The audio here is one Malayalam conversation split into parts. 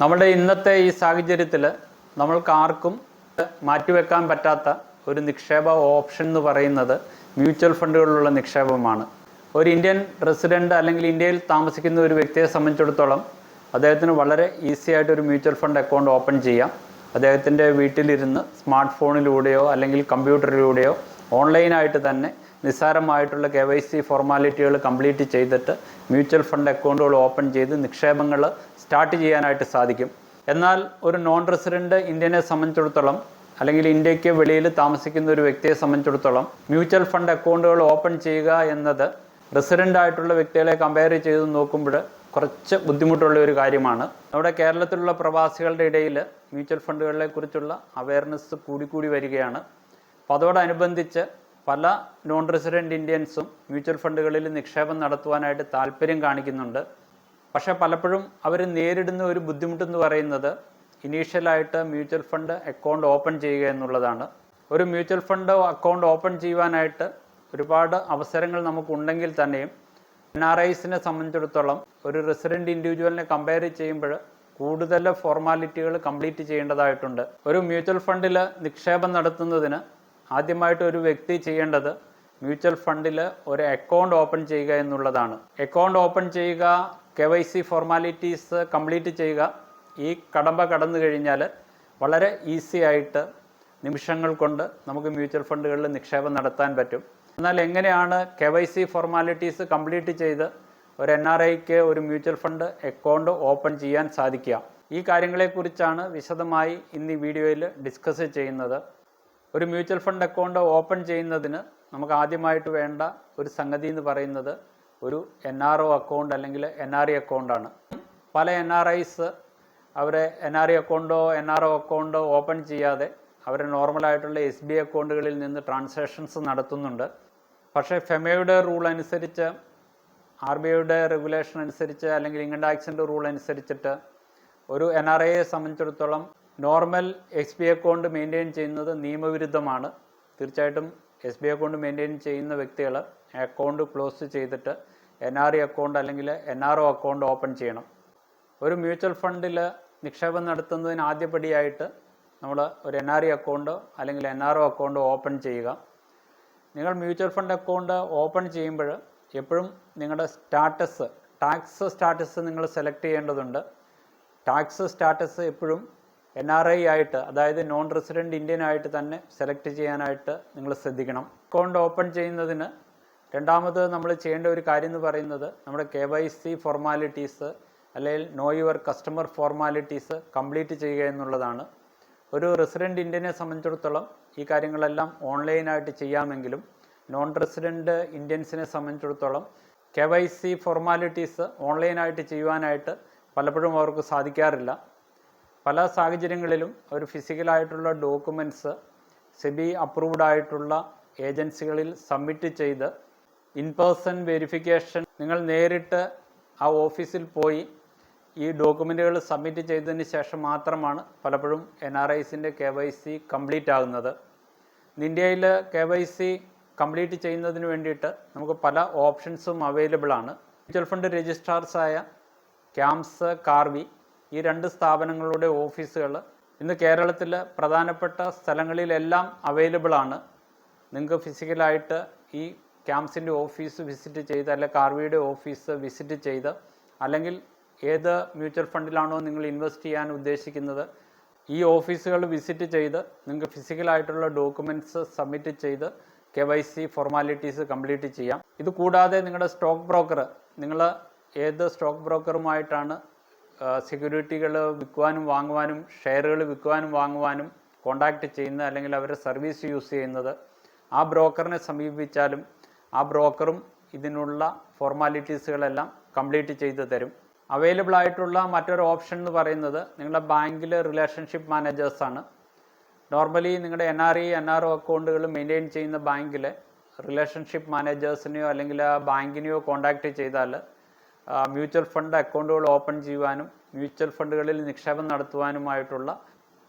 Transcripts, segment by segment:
നമ്മുടെ ഇന്നത്തെ ഈ സാഹചര്യത്തിൽ നമ്മൾക്ക് ആർക്കും മാറ്റിവെക്കാൻ പറ്റാത്ത ഒരു നിക്ഷേപ ഓപ്ഷൻ എന്ന് പറയുന്നത് മ്യൂച്വൽ ഫണ്ടുകളിലുള്ള നിക്ഷേപമാണ്. ഒരു ഇന്ത്യൻ റെസിഡന്റ് അല്ലെങ്കിൽ ഇന്ത്യയിൽ താമസിക്കുന്ന ഒരു വ്യക്തിയെ സംബന്ധിച്ചിടത്തോളം അദ്ദേഹത്തിന് വളരെ ഈസി ആയിട്ട് ഒരു മ്യൂച്വൽ ഫണ്ട് അക്കൗണ്ട് ഓപ്പൺ ചെയ്യാം. അദ്ദേഹത്തിന്റെ വീട്ടിലിരുന്ന് സ്മാർട്ട് ഫോണിലൂടെയോ അല്ലെങ്കിൽ കമ്പ്യൂട്ടറിലൂടെയോ ഓൺലൈനായിട്ട് തന്നെ നിസ്സാരമായിട്ടുള്ള കെ വൈ സി ഫോർമാലിറ്റികൾ കംപ്ലീറ്റ് ചെയ്തിട്ട് മ്യൂച്വൽ ഫണ്ട് അക്കൗണ്ടുകൾ ഓപ്പൺ ചെയ്ത് നിക്ഷേപങ്ങൾ സ്റ്റാർട്ട് ചെയ്യാനായിട്ട് സാധിക്കും. എന്നാൽ ഒരു നോൺ റെസിഡന്റ് ഇന്ത്യനെ സംബന്ധിച്ചിടത്തോളം അല്ലെങ്കിൽ ഇന്ത്യയ്ക്ക് വെളിയിൽ താമസിക്കുന്ന ഒരു വ്യക്തിയെ സംബന്ധിച്ചിടത്തോളം മ്യൂച്വൽ ഫണ്ട് അക്കൗണ്ടുകൾ ഓപ്പൺ ചെയ്യുക എന്നത് റെസിഡന്റ് ആയിട്ടുള്ള വ്യക്തികളെ കമ്പയർ ചെയ്ത് നോക്കുമ്പോൾ കുറച്ച് ബുദ്ധിമുട്ടുള്ള ഒരു കാര്യമാണ്. നമ്മുടെ കേരളത്തിലുള്ള പ്രവാസികളുടെ ഇടയിൽ മ്യൂച്വൽ ഫണ്ടുകളെ കുറിച്ചുള്ള അവയർനെസ് കൂടിക്കൂടി വരികയാണ്. അപ്പോൾ അതോടനുബന്ധിച്ച് പല നോൺ റെസിഡന്റ് ഇന്ത്യൻസും മ്യൂച്വൽ ഫണ്ടുകളിൽ നിക്ഷേപം നടത്തുവാനായിട്ട് താല്പര്യം കാണിക്കുന്നുണ്ട്. പക്ഷേ പലപ്പോഴും അവർ നേരിടുന്ന ഒരു ബുദ്ധിമുട്ടെന്ന് പറയുന്നത് ഇനീഷ്യലായിട്ട് മ്യൂച്വൽ ഫണ്ട് അക്കൗണ്ട് ഓപ്പൺ ചെയ്യുക എന്നുള്ളതാണ്. ഒരു മ്യൂച്വൽ ഫണ്ട് അക്കൗണ്ട് ഓപ്പൺ ചെയ്യുവാനായിട്ട് ഒരുപാട് അവസരങ്ങൾ നമുക്കുണ്ടെങ്കിൽ തന്നെയും എൻ ആർ ഐസിനെ സംബന്ധിച്ചിടത്തോളം ഒരു റെസിഡന്റ് ഇൻഡിവിജ്വലിനെ കമ്പയർ ചെയ്യുമ്പോൾ കൂടുതൽ ഫോർമാലിറ്റികൾ കംപ്ലീറ്റ് ചെയ്യേണ്ടതായിട്ടുണ്ട്. ഒരു മ്യൂച്വൽ ഫണ്ടിൽ നിക്ഷേപം നടത്തുന്നതിന് ആദ്യമായിട്ട് ഒരു വ്യക്തി ചെയ്യേണ്ടത് മ്യൂച്വൽ ഫണ്ടിൽ ഒരു അക്കൗണ്ട് ഓപ്പൺ ചെയ്യുക എന്നുള്ളതാണ്. അക്കൗണ്ട് ഓപ്പൺ ചെയ്യുക K Y C formalities complete ചെയ്യുക ഈ കടമ്പ കടന്നു കഴിഞ്ഞാൽ വളരെ ഈസി ആയിട്ട് നിമിഷങ്ങൾ കൊണ്ട് നമുക്ക് മ്യൂച്വൽ ഫണ്ടുകളിൽ നിക്ഷേപം നടത്താൻ പറ്റും. എന്നാൽ എങ്ങനെയാണ് K Y C formalities complete ചെയ്ത് ഒരു എൻ ആർ ഐക്ക് ഒരു മ്യൂച്വൽ ഫണ്ട് അക്കൗണ്ട് ഓപ്പൺ ചെയ്യാൻ സാധിക്കുക? ഈ കാര്യങ്ങളെക്കുറിച്ചാണ് വിശദമായി ഇന്ന് ഈ വീഡിയോയിൽ ഡിസ്കസ് ചെയ്യുന്നത്. ഒരു മ്യൂച്വൽ ഫണ്ട് അക്കൗണ്ട് ഓപ്പൺ ചെയ്യുന്നതിന് നമുക്ക് ആദ്യമായിട്ട് വേണ്ട ഒരു സംഗതി എന്ന് പറയുന്നത് ഒരു എൻ ആർ ഒ അക്കൗണ്ട് അല്ലെങ്കിൽ എൻ ആർ ഇ അക്കൗണ്ടാണ് പല എൻ ആർ ഐസ് അവരെ എൻ ആർ ഇ അക്കൗണ്ടോ എൻ ആർ ഒ അക്കൗണ്ടോ ഓപ്പൺ ചെയ്യാതെ അവർ നോർമലായിട്ടുള്ള എസ് ബി അക്കൗണ്ടുകളിൽ നിന്ന് ട്രാൻസാക്ഷൻസ് നടത്തുന്നുണ്ട്. പക്ഷേ ഫെമയുടെ റൂൾ അനുസരിച്ച് ആർ ബി ഐയുടെ റെഗുലേഷൻ അനുസരിച്ച് അല്ലെങ്കിൽ ഇൻകം ടാക്സിന്റെ റൂൾ അനുസരിച്ചിട്ട് ഒരു എൻ ആർ ഐയെ സംബന്ധിച്ചിടത്തോളം normal S B account maintain ചെയ്യുന്നത് നിയമവിരുദ്ധമാണ്. തീർച്ചയായിട്ടും എസ് ബി അക്കൗണ്ട് മെയിന്റെയിൻ ചെയ്യുന്ന വ്യക്തികൾ അക്കൗണ്ട് ക്ലോസ് ചെയ്തിട്ട് എൻ ആർ ഇ അക്കൗണ്ട് അല്ലെങ്കിൽ N R O account open ചെയ്യണം. ഒരു മ്യൂച്വൽ ഫണ്ടിൽ നിക്ഷേപം നടത്തുന്നതിന് ആദ്യപടിയായിട്ട് നമ്മൾ ഒരു എൻ ആർ ഇ അക്കൗണ്ട് അല്ലെങ്കിൽ N R O account open ചെയ്യുക. നിങ്ങൾ മ്യൂച്വൽ ഫണ്ട് അക്കൗണ്ട് ഓപ്പൺ ചെയ്യുമ്പോൾ എപ്പോഴും നിങ്ങളുടെ സ്റ്റാറ്റസ് ടാക്സ് സ്റ്റാറ്റസ് നിങ്ങൾ സെലക്ട് ചെയ്യേണ്ടതുണ്ട്. ടാക്സ് സ്റ്റാറ്റസ് എപ്പോഴും എൻ ആർ ഐ ആയിട്ട് അതായത് നോൺ റെസിഡന്റ് ഇന്ത്യൻ ആയിട്ട് തന്നെ സെലക്ട് ചെയ്യാനായിട്ട് നിങ്ങൾ ശ്രദ്ധിക്കണം. അക്കൗണ്ട് ഓപ്പൺ ചെയ്യുന്നതിന് രണ്ടാമത് നമ്മൾ ചെയ്യേണ്ട ഒരു കാര്യം എന്ന് പറയുന്നത് നമ്മുടെ കെ വൈ സി ഫോർമാലിറ്റീസ് അല്ലെങ്കിൽ know your customer formalities complete ചെയ്യുക എന്നുള്ളതാണ്. ഒരു റെസിഡന്റ് ഇന്ത്യനെ സംബന്ധിച്ചിടത്തോളം ഈ കാര്യങ്ങളെല്ലാം ഓൺലൈനായിട്ട് ചെയ്യാമെങ്കിലും നോൺ റെസിഡന്റ് ഇന്ത്യൻസിനെ സംബന്ധിച്ചിടത്തോളം കെ വൈ സി ഫോർമാലിറ്റീസ് ഓൺലൈനായിട്ട് ചെയ്യുവാനായിട്ട് പലപ്പോഴും അവർക്ക് സാധിക്കാറില്ല. പല സാഹചര്യങ്ങളിലും അവർ ഫിസിക്കലായിട്ടുള്ള ഡോക്യുമെന്റ്സ് സെബി അപ്രൂവ്ഡ് ആയിട്ടുള്ള ഏജൻസികളിൽ സബ്മിറ്റ് ചെയ്ത് ഇൻ പേഴ്സൺ വെരിഫിക്കേഷൻ നിങ്ങൾ നേരിട്ട് ആ ഓഫീസിൽ പോയി ഈ ഡോക്യുമെന്റുകൾ സബ്മിറ്റ് ചെയ്തതിന് ശേഷം മാത്രമാണ് പലപ്പോഴും എൻ ആർ ഐസിന്റെ കെ വൈ സി കംപ്ലീറ്റ് ആകുന്നത്. ഇന്ത്യയിൽ കെ വൈ സി കംപ്ലീറ്റ് ചെയ്യുന്നതിന് വേണ്ടിയിട്ട് നമുക്ക് പല ഓപ്ഷൻസും അവൈലബിൾ ആണ്. മ്യൂച്വൽ ഫണ്ട് രജിസ്ട്രാർസായ ക്യാംസ് കാർവി ഈ രണ്ട് സ്ഥാപനങ്ങളുടെ ഓഫീസുകൾ ഇന്ന് കേരളത്തിൽ പ്രധാനപ്പെട്ട സ്ഥലങ്ങളിലെല്ലാം അവൈലബിൾ ആണ്. നിങ്ങൾക്ക് ഫിസിക്കലായിട്ട് ഈ ക്യാമ്പ്സിന്റെ ഓഫീസ് വിസിറ്റ് ചെയ്ത് അല്ലെങ്കിൽ കാർവിയുടെ ഓഫീസ് വിസിറ്റ് ചെയ്ത് അല്ലെങ്കിൽ ഏത് മ്യൂച്വൽ ഫണ്ടിലാണോ നിങ്ങൾ ഇൻവെസ്റ്റ് ചെയ്യാൻ ഉദ്ദേശിക്കുന്നത് ഈ ഓഫീസുകൾ വിസിറ്റ് ചെയ്ത് നിങ്ങൾക്ക് ഫിസിക്കലായിട്ടുള്ള ഡോക്യുമെന്റ്സ് സബ്മിറ്റ് ചെയ്ത് K Y C formalities complete ചെയ്യാം. ഇത് കൂടാതെ നിങ്ങളുടെ സ്റ്റോക്ക് ബ്രോക്കർ നിങ്ങൾ ഏത് സ്റ്റോക്ക് ബ്രോക്കറുമായിട്ടാണ് സെക്യൂരിറ്റികൾ വിൽക്കുവാനും വാങ്ങുവാനും ഷെയറുകൾ വിൽക്കുവാനും വാങ്ങുവാനും കോണ്ടാക്ട് ചെയ്യുന്നത് അല്ലെങ്കിൽ അവരുടെ സർവീസ് യൂസ് ചെയ്യുന്നത് ആ ബ്രോക്കറിനെ സമീപിച്ചാലും ആ ബ്രോക്കറും ഇതിനുള്ള ഫോർമാലിറ്റീസുകളെല്ലാം കംപ്ലീറ്റ് ചെയ്ത് തരും. അവൈലബിൾ ആയിട്ടുള്ള മറ്റൊരു ഓപ്ഷൻ എന്ന് പറയുന്നത് നിങ്ങളുടെ ബാങ്കിലെ റിലേഷൻഷിപ്പ് മാനേജേഴ്സാണ് നോർമലി നിങ്ങളുടെ N R E N R O അക്കൗണ്ടുകൾ മെയിന്റെയിൻ ചെയ്യുന്ന ബാങ്കിലെ റിലേഷൻഷിപ്പ് മാനേജേഴ്സിനെയോ അല്ലെങ്കിൽ ആ ബാങ്കിനെയോ കോണ്ടാക്ട് ചെയ്താൽ മ്യൂച്വൽ ഫണ്ട് അക്കൗണ്ടുകൾ ഓപ്പൺ ചെയ്യുവാനും മ്യൂച്വൽ ഫണ്ടുകളിൽ നിക്ഷേപം നടത്തുവാനുമായിട്ടുള്ള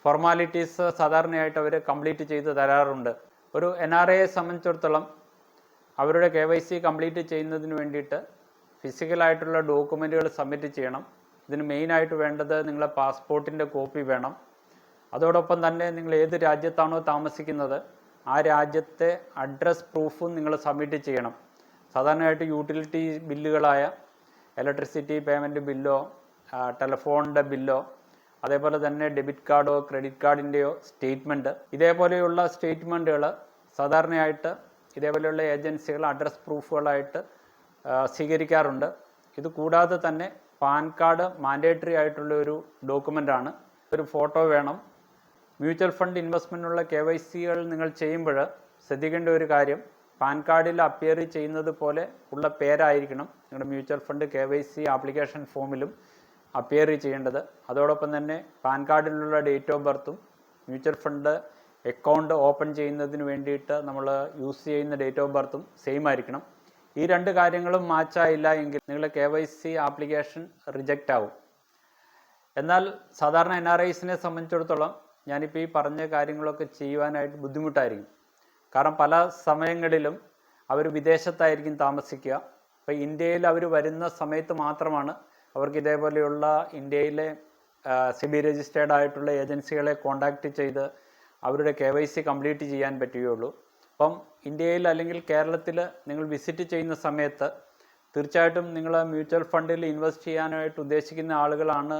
ഫോർമാലിറ്റീസ് സാധാരണയായിട്ട് അവർ കംപ്ലീറ്റ് ചെയ്ത് തരാറുണ്ട്. ഒരു എൻ ആർ ഐയെ സംബന്ധിച്ചിടത്തോളം അവരുടെ കെ വൈ സി കംപ്ലീറ്റ് ചെയ്യുന്നതിന് വേണ്ടിയിട്ട് ഫിസിക്കലായിട്ടുള്ള ഡോക്യുമെന്റുകൾ സബ്മിറ്റ് ചെയ്യണം. ഇതിന് മെയിനായിട്ട് വേണ്ടത് നിങ്ങളെ പാസ്പോർട്ടിന്റെ കോപ്പി വേണം. അതോടൊപ്പം തന്നെ നിങ്ങൾ ഏത് രാജ്യത്താണോ താമസിക്കുന്നത് ആ രാജ്യത്തെ അഡ്രസ് പ്രൂഫും നിങ്ങൾ സബ്മിറ്റ് ചെയ്യണം. സാധാരണയായിട്ട് യൂട്ടിലിറ്റി ബില്ലുകളായ ഇലക്ട്രിസിറ്റി പേയ്മെന്റ് ബില്ലോ ടെലിഫോണിന്റെ ബില്ലോ അതേപോലെ തന്നെ ഡെബിറ്റ് കാർഡോ ക്രെഡിറ്റ് കാർഡിന്റെയോ സ്റ്റേറ്റ്മെന്റ് ഇതേപോലെയുള്ള സ്റ്റേറ്റ്മെന്റുകൾ സാധാരണയായിട്ട് ഇതേപോലെയുള്ള ഏജൻസികൾ അഡ്രസ് പ്രൂഫുകളായിട്ട് സ്വീകരിക്കാറുണ്ട്. ഇത് കൂടാതെ തന്നെ പാൻ കാർഡ് മാൻഡേറ്ററി ആയിട്ടുള്ള ഒരു ഡോക്യുമെന്റാണ് ഒരു ഫോട്ടോ വേണം. മ്യൂച്വൽ ഫണ്ട് ഇൻവെസ്റ്റ്മെന്റിനുള്ള കെ വൈ സികൾ നിങ്ങൾ ചെയ്യുമ്പോൾ ശ്രദ്ധിക്കേണ്ട ഒരു കാര്യം പാൻ കാർഡിൽ അപ്പിയർ ചെയ്യുന്നത് പോലെ ഉള്ള പേരായിരിക്കണം നിങ്ങളുടെ mutual fund K Y C application ഫോമിലും appear ചെയ്യേണ്ടത്. അതോടൊപ്പം തന്നെ പാൻ കാർഡിലുള്ള ഡേറ്റ് ഓഫ് ബർത്തും മ്യൂച്വൽ ഫണ്ട് അക്കൗണ്ട് ഓപ്പൺ ചെയ്യുന്നതിന് വേണ്ടിയിട്ട് നമ്മൾ യൂസ് ചെയ്യുന്ന ഡേറ്റ് ഓഫ് ബർത്തും സെയിം ആയിരിക്കണം. ഈ രണ്ട് കാര്യങ്ങളും മാച്ചായില്ല എങ്കിൽ നിങ്ങളുടെ K Y C application reject ആവും. എന്നാൽ സാധാരണ എൻ ആർ ഐസിനെ സംബന്ധിച്ചിടത്തോളം ഞാനിപ്പോൾ ഈ പറഞ്ഞ കാര്യങ്ങളൊക്കെ ചെയ്യുവാനായിട്ട് ബുദ്ധിമുട്ടായിരിക്കും. കാരണം പല സമയങ്ങളിലും അവർ വിദേശത്തായിരിക്കും താമസിക്കുക. അപ്പോൾ ഇന്ത്യയിൽ അവർ വരുന്ന സമയത്ത് മാത്രമാണ് അവർക്ക് ഇതേപോലെയുള്ള ഇന്ത്യയിലെ സിബി രജിസ്റ്റേർഡ് ആയിട്ടുള്ള ഏജൻസികളെ കോണ്ടാക്ട് ചെയ്ത് അവരുടെ കെ വൈ സി കംപ്ലീറ്റ് ചെയ്യാൻ പറ്റുകയുള്ളൂ. അപ്പം ഇന്ത്യയിൽ അല്ലെങ്കിൽ കേരളത്തിൽ നിങ്ങൾ വിസിറ്റ് ചെയ്യുന്ന സമയത്ത് തീർച്ചയായിട്ടും നിങ്ങൾ മ്യൂച്വൽ ഫണ്ടിൽ ഇൻവെസ്റ്റ് ചെയ്യാനായിട്ട് ഉദ്ദേശിക്കുന്ന ആളുകളാണ്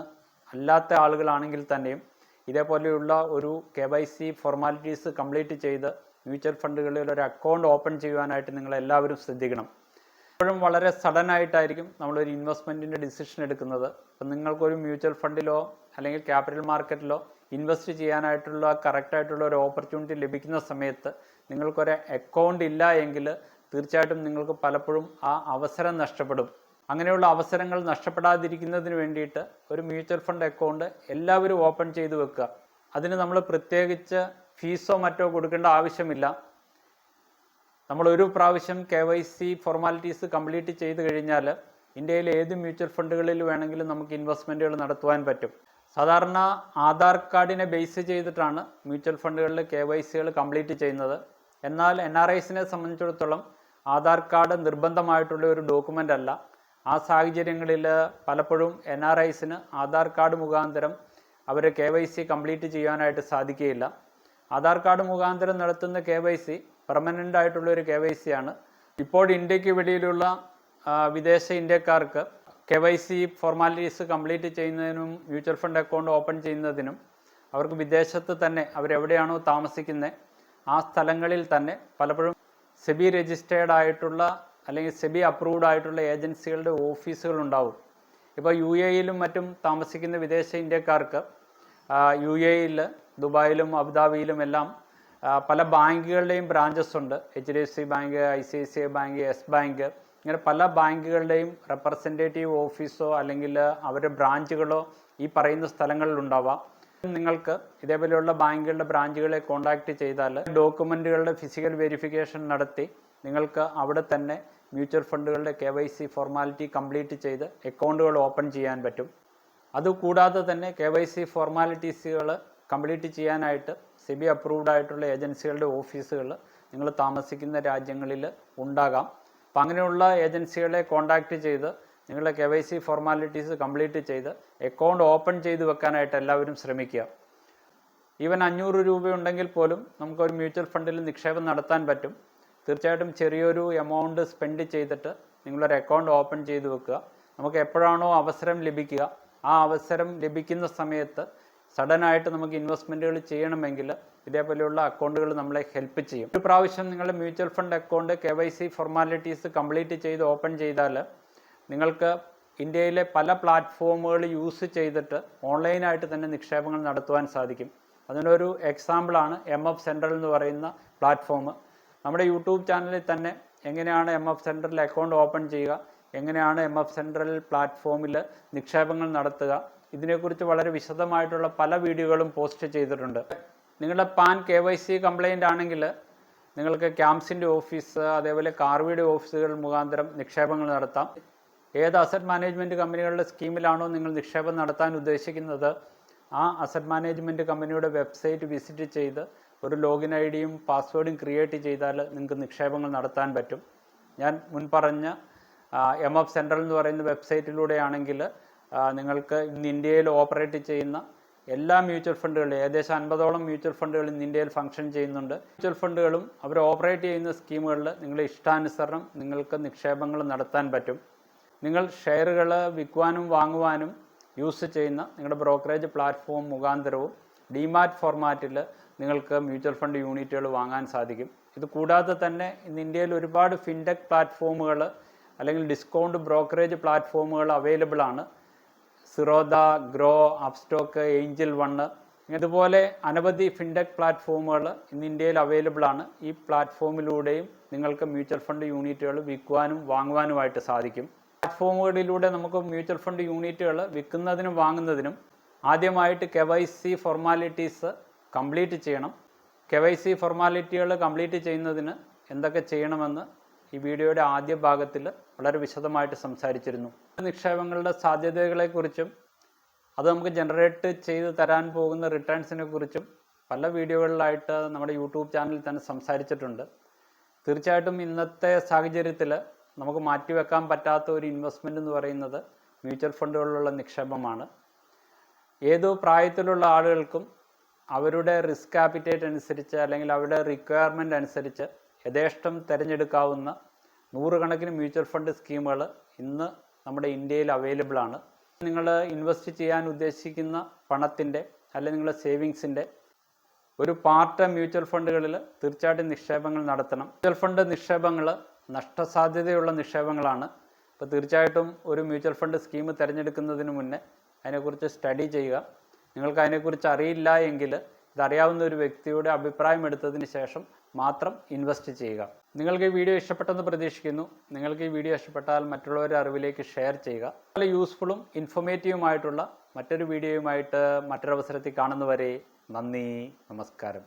അല്ലാത്ത ആളുകളാണെങ്കിൽ തന്നെയും ഇതേപോലെയുള്ള ഒരു K Y C formalities complete ചെയ്ത് മ്യൂച്വൽ ഫണ്ടുകളിൽ ഒരു അക്കൗണ്ട് ഓപ്പൺ ചെയ്യുവാനായിട്ട് നിങ്ങൾ എല്ലാവരും ശ്രദ്ധിക്കണം. എപ്പോഴും വളരെ സഡൻ ആയിട്ടായിരിക്കും നമ്മളൊരു ഇൻവെസ്റ്റ്മെന്റിന്റെ ഡിസിഷൻ എടുക്കുന്നത്. അപ്പം നിങ്ങൾക്കൊരു മ്യൂച്വൽ ഫണ്ടിലോ അല്ലെങ്കിൽ ക്യാപിറ്റൽ മാർക്കറ്റിലോ ഇൻവെസ്റ്റ് ചെയ്യാനായിട്ടുള്ള കറക്റ്റായിട്ടുള്ള ഒരു ഓപ്പർച്യൂണിറ്റി ലഭിക്കുന്ന സമയത്ത് നിങ്ങൾക്കൊരു അക്കൗണ്ട് ഇല്ല എങ്കിൽ തീർച്ചയായിട്ടും നിങ്ങൾക്ക് പലപ്പോഴും ആ അവസരം നഷ്ടപ്പെടും. അങ്ങനെയുള്ള അവസരങ്ങൾ നഷ്ടപ്പെടാതിരിക്കുന്നതിന് വേണ്ടിയിട്ട് ഒരു മ്യൂച്വൽ ഫണ്ട് അക്കൗണ്ട് എല്ലാവരും ഓപ്പൺ ചെയ്ത് വെക്കുക. അതിന് നമ്മൾ പ്രത്യേകിച്ച് ഫീസോ മറ്റോ കൊടുക്കേണ്ട ആവശ്യമില്ല. നമ്മൾ ഒരു പ്രാവശ്യം K Y C formalities complete ചെയ്ത് കഴിഞ്ഞാൽ ഇന്ത്യയിലെ ഏത് മ്യൂച്വൽ ഫണ്ടുകളിൽ വേണമെങ്കിലും നമുക്ക് ഇൻവെസ്റ്റ്മെന്റുകൾ നടത്തുവാൻ പറ്റും. സാധാരണ ആധാർ കാർഡിനെ ബേസ് ചെയ്തിട്ടാണ് മ്യൂച്വൽ ഫണ്ടുകളിൽ കെ വൈ സികൾ കംപ്ലീറ്റ് ചെയ്യുന്നത്. എന്നാൽ എൻ ആർ ഐസിനെ സംബന്ധിച്ചിടത്തോളം ആധാർ കാർഡ് നിർബന്ധമായിട്ടുള്ള ഒരു ഡോക്യുമെന്റ് അല്ല. ആ സാഹചര്യങ്ങളിൽ പലപ്പോഴും എൻ ആർ ഐസിന് ആധാർ കാർഡ് മുഖാന്തരം അവർ കെ വൈ സി കംപ്ലീറ്റ് ചെയ്യാനായിട്ട് സാധിക്കുകയില്ല. ആധാർ കാർഡ് മുഖാന്തരം നടത്തുന്ന കെ വൈ സി പെർമനന്റ് ആയിട്ടുള്ള ഒരു കെ വൈ സി ആണ്. ഇപ്പോൾ ഇന്ത്യയ്ക്ക് വെളിയിലുള്ള വിദേശ ഇന്ത്യക്കാർക്ക് K Y C formalities complete ചെയ്യുന്നതിനും മ്യൂച്വൽ ഫണ്ട് അക്കൗണ്ട് ഓപ്പൺ ചെയ്യുന്നതിനും അവർക്ക് വിദേശത്ത് തന്നെ അവരെവിടെയാണോ താമസിക്കുന്നത് ആ സ്ഥലങ്ങളിൽ തന്നെ പലപ്പോഴും സെബി രജിസ്റ്റേർഡ് ആയിട്ടുള്ള അല്ലെങ്കിൽ സെബി അപ്രൂവ്ഡ് ആയിട്ടുള്ള ഏജൻസികളുടെ ഓഫീസുകൾ ഉണ്ടാവും. ഇപ്പോൾ യു എയിലും മറ്റും താമസിക്കുന്ന വിദേശ ഇന്ത്യക്കാർക്ക് യു എയിൽ ദുബായിലും അബുദാബിയിലും എല്ലാം പല ബാങ്കുകളുടെയും ബ്രാഞ്ചസ് ഉണ്ട്. H D F C bank I C I C I bank yes bank. ഇങ്ങനെ പല ബാങ്കുകളുടെയും റെപ്രസെന്റേറ്റീവ് ഓഫീസോ അല്ലെങ്കിൽ അവരുടെ ബ്രാഞ്ചുകളോ ഈ പറയുന്ന സ്ഥലങ്ങളിൽ സ്ഥലങ്ങളിലുണ്ടാവാം നിങ്ങൾക്ക് ഇതേപോലെയുള്ള ബാങ്കുകളുടെ ബ്രാഞ്ചുകളെ കോൺടാക്റ്റ് ചെയ്താൽ ഡോക്യുമെന്റുകളുടെ ഫിസിക്കൽ വെരിഫിക്കേഷൻ നടത്തി നിങ്ങൾക്ക് അവിടെ തന്നെ mutual ഫണ്ടുകളുടെ K Y C formality complete ചെയ്ത് അക്കൗണ്ടുകൾ ഓപ്പൺ ചെയ്യാൻ പറ്റും. അതുകൂടാതെ തന്നെ കെ വൈ സി ഫോർമാലിറ്റീസുകൾ കംപ്ലീറ്റ് ചെയ്യാനായിട്ട് സി ബി അപ്രൂവ്ഡ് ആയിട്ടുള്ള ഏജൻസികളുടെ ഓഫീസുകൾ നിങ്ങൾ താമസിക്കുന്ന രാജ്യങ്ങളിൽ ഉണ്ടാകാം. അപ്പം അങ്ങനെയുള്ള ഏജൻസികളെ കോൺടാക്റ്റ് ചെയ്ത് നിങ്ങളുടെ K Y C formalities complete ചെയ്ത് അക്കൗണ്ട് ഓപ്പൺ ചെയ്ത് വെക്കാനായിട്ട് എല്ലാവരും ശ്രമിക്കുക. ഈവൻ അഞ്ഞൂറ് രൂപയുണ്ടെങ്കിൽ പോലും നമുക്കൊരു മ്യൂച്വൽ ഫണ്ടിൽ നിക്ഷേപം നടത്താൻ പറ്റും. തീർച്ചയായിട്ടും ചെറിയൊരു എമൗണ്ട് സ്പെൻഡ് ചെയ്തിട്ട് നിങ്ങളൊരു അക്കൗണ്ട് ഓപ്പൺ ചെയ്ത് വെക്കുക. നമുക്ക് എപ്പോഴാണോ അവസരം ലഭിക്കുക ആ അവസരം ലഭിക്കുന്ന സമയത്ത് സഡനായിട്ട് നമുക്ക് ഇൻവെസ്റ്റ്മെന്റുകൾ ചെയ്യണമെങ്കിൽ ഇതേപോലെയുള്ള അക്കൗണ്ടുകൾ നമ്മളെ ഹെൽപ്പ് ചെയ്യും. ഒരു പ്രാവശ്യം നിങ്ങളുടെ mutual fund account K Y C formalities complete ചെയ്ത് ഓപ്പൺ ചെയ്താൽ നിങ്ങൾക്ക് ഇന്ത്യയിലെ പല പ്ലാറ്റ്ഫോമുകൾ യൂസ് ചെയ്തിട്ട് ഓൺലൈനായിട്ട് തന്നെ നിക്ഷേപങ്ങൾ നടത്തുവാൻ സാധിക്കും. അതിനൊരു എക്സാമ്പിളാണ് എം എഫ് സെൻട്രൽ എന്ന് പറയുന്ന പ്ലാറ്റ്ഫോം നമ്മുടെ യൂട്യൂബ് ചാനലിൽ തന്നെ എങ്ങനെയാണ് എം എഫ് സെൻട്രലിൽ അക്കൗണ്ട് ഓപ്പൺ ചെയ്യുക? എങ്ങനെയാണ് എം എഫ് സെൻട്രൽ പ്ലാറ്റ്ഫോമിൽ നിക്ഷേപങ്ങൾ നടത്തുക? ഇതിനെക്കുറിച്ച് വളരെ വിശദമായിട്ടുള്ള പല വീഡിയോകളും പോസ്റ്റ് ചെയ്തിട്ടുണ്ട്. നിങ്ങളുടെ PAN K Y C compliant ആണെങ്കിൽ നിങ്ങൾക്ക് ക്യാമ്പ്സിന്റെ ഓഫീസ് അതേപോലെ കാർവിയുടെ ഓഫീസുകൾ മുഖാന്തരം നിക്ഷേപങ്ങൾ നടത്താം. ഏത് അസറ്റ് മാനേജ്മെന്റ് കമ്പനികളുടെ സ്കീമിലാണോ നിങ്ങൾ നിക്ഷേപം നടത്താൻ ഉദ്ദേശിക്കുന്നത്? ആ അസറ്റ് മാനേജ്മെന്റ് കമ്പനിയുടെ വെബ്സൈറ്റ് വിസിറ്റ് ചെയ്ത് ഒരു ലോഗിൻ ഐ ഡിയും പാസ്വേഡും ക്രിയേറ്റ് ചെയ്താൽ നിങ്ങൾക്ക് നിക്ഷേപങ്ങൾ നടത്താൻ പറ്റും. ഞാൻ മുൻ പറഞ്ഞ എം എഫ് സെൻട്രൽ എന്ന് പറയുന്ന വെബ്സൈറ്റിലൂടെയാണെങ്കിൽ നിങ്ങൾക്ക് ഇന്ന് ഇന്ത്യയിൽ ഓപ്പറേറ്റ് ചെയ്യുന്ന എല്ലാ മ്യൂച്വൽ ഫണ്ടുകളും ഏകദേശം അൻപതോളം മ്യൂച്വൽ ഫണ്ടുകൾ ഇന്ന് ഇന്ത്യയിൽ ഫംഗ്ഷൻ ചെയ്യുന്നുണ്ട്. മ്യൂച്വൽ ഫണ്ടുകളും അവർ ഓപ്പറേറ്റ് ചെയ്യുന്ന സ്കീമുകളിൽ നിങ്ങളുടെ ഇഷ്ടാനുസരണം നിങ്ങൾക്ക് നിക്ഷേപങ്ങൾ നടത്താൻ പറ്റും. നിങ്ങൾ ഷെയറുകൾ വിൽക്കുവാനും വാങ്ങുവാനും യൂസ് ചെയ്യുന്ന നിങ്ങളുടെ ബ്രോക്കറേജ് പ്ലാറ്റ്ഫോം മുഖാന്തരവും ഡിമാറ്റ് ഫോർമാറ്റിൽ നിങ്ങൾക്ക് മ്യൂച്വൽ ഫണ്ട് യൂണിറ്റുകൾ വാങ്ങാൻ സാധിക്കും. ഇത് കൂടാതെ തന്നെ ഇന്ന് ഇന്ത്യയിൽ ഒരുപാട് ഫിൻടെക് പ്ലാറ്റ്ഫോമുകൾ അല്ലെങ്കിൽ ഡിസ്കൗണ്ട് ബ്രോക്കറേജ് പ്ലാറ്റ്ഫോമുകൾ അവൈലബിൾ ആണ്. Zerodha Groww Upstox Angel One ഇതുപോലെ അനവധി ഫിൻടെക് പ്ലാറ്റ്ഫോമുകൾ ഇന്ന് ഇന്ത്യയിൽ അവൈലബിൾ ആണ്. ഈ പ്ലാറ്റ്ഫോമിലൂടെയും നിങ്ങൾക്ക് മ്യൂച്വൽ ഫണ്ട് യൂണിറ്റുകൾ വിൽക്കുവാനും വാങ്ങുവാനുമായിട്ട് സാധിക്കും. പ്ലാറ്റ്ഫോമുകളിലൂടെ നമുക്ക് മ്യൂച്വൽ ഫണ്ട് യൂണിറ്റുകൾ വിൽക്കുന്നതിനും വാങ്ങുന്നതിനും ആദ്യമായിട്ട് K Y C formalities complete ചെയ്യണം. കെ വൈ സി ഫോർമാലിറ്റികൾ കംപ്ലീറ്റ് ചെയ്യുന്നതിന് എന്തൊക്കെ ചെയ്യണമെന്ന് ഈ വീഡിയോയുടെ ആദ്യ ഭാഗത്തിൽ വളരെ വിശദമായിട്ട് സംസാരിച്ചിരുന്നു. നിക്ഷേപങ്ങളുടെ സാധ്യതകളെക്കുറിച്ചും അത് നമുക്ക് ജനറേറ്റ് ചെയ്ത് തരാൻ പോകുന്ന റിട്ടേൺസിനെ കുറിച്ചും പല വീഡിയോകളിലായിട്ട് നമ്മുടെ യൂട്യൂബ് ചാനലിൽ തന്നെ സംസാരിച്ചിട്ടുണ്ട്. തീർച്ചയായിട്ടും ഇന്നത്തെ സാഹചര്യത്തിൽ നമുക്ക് മാറ്റിവെക്കാൻ പറ്റാത്ത ഒരു ഇൻവെസ്റ്റ്മെന്റ് എന്ന് പറയുന്നത് മ്യൂച്വൽ ഫണ്ടുകളിലുള്ള നിക്ഷേപമാണ്. ഏതോ പ്രായത്തിലുള്ള ആളുകൾക്കും അവരുടെ റിസ്ക് ആപ്പിറ്റേറ്റ് അനുസരിച്ച് അല്ലെങ്കിൽ അവരുടെ റിക്വയർമെന്റ് അനുസരിച്ച് യഥേഷ്ടം തിരഞ്ഞെടുക്കാവുന്ന നൂറുകണക്കിന് മ്യൂച്വൽ ഫണ്ട് സ്കീമുകൾ ഇന്ന് നമ്മുടെ ഇന്ത്യയിൽ അവൈലബിൾ ആണ്. നിങ്ങൾ ഇൻവെസ്റ്റ് ചെയ്യാൻ ഉദ്ദേശിക്കുന്ന പണത്തിന്റെ അല്ലെങ്കിൽ നിങ്ങളുടെ സേവിങ്സിന്റെ ഒരു പാർട്ട് മ്യൂച്വൽ ഫണ്ടുകളിൽ തീർച്ചയായിട്ടും നിക്ഷേപങ്ങൾ നടത്തണം. മ്യൂച്വൽ ഫണ്ട് നിക്ഷേപങ്ങൾ നഷ്ടസാധ്യതയുള്ള നിക്ഷേപങ്ങളാണ്. അപ്പോൾ തീർച്ചയായിട്ടും ഒരു മ്യൂച്വൽ ഫണ്ട് സ്കീം തിരഞ്ഞെടുക്കുന്നതിന് മുന്നേ അതിനെക്കുറിച്ച് സ്റ്റഡി ചെയ്യുക. നിങ്ങൾക്ക് അതിനെക്കുറിച്ച് അറിയില്ല എങ്കിൽ ഇതറിയാവുന്ന ഒരു വ്യക്തിയുടെ അഭിപ്രായം എടുത്തതിന് ശേഷം മാത്രം ഇൻവെസ്റ്റ് ചെയ്യുക. നിങ്ങൾക്ക് ഈ വീഡിയോ ഇഷ്ടപ്പെട്ടെന്ന് പ്രതീക്ഷിക്കുന്നു. നിങ്ങൾക്ക് ഈ വീഡിയോ ഇഷ്ടപ്പെട്ടാൽ മറ്റുള്ളവരുടെ അറിവിലേക്ക് ഷെയർ ചെയ്യുക. വളരെ യൂസ്ഫുള്ളും ഇൻഫോർമേറ്റീവുമായിട്ടുള്ള മറ്റൊരു വീഡിയോയുമായിട്ട് മറ്റൊരവസരത്തിൽ കാണുന്നവരെ നന്ദി നമസ്കാരം.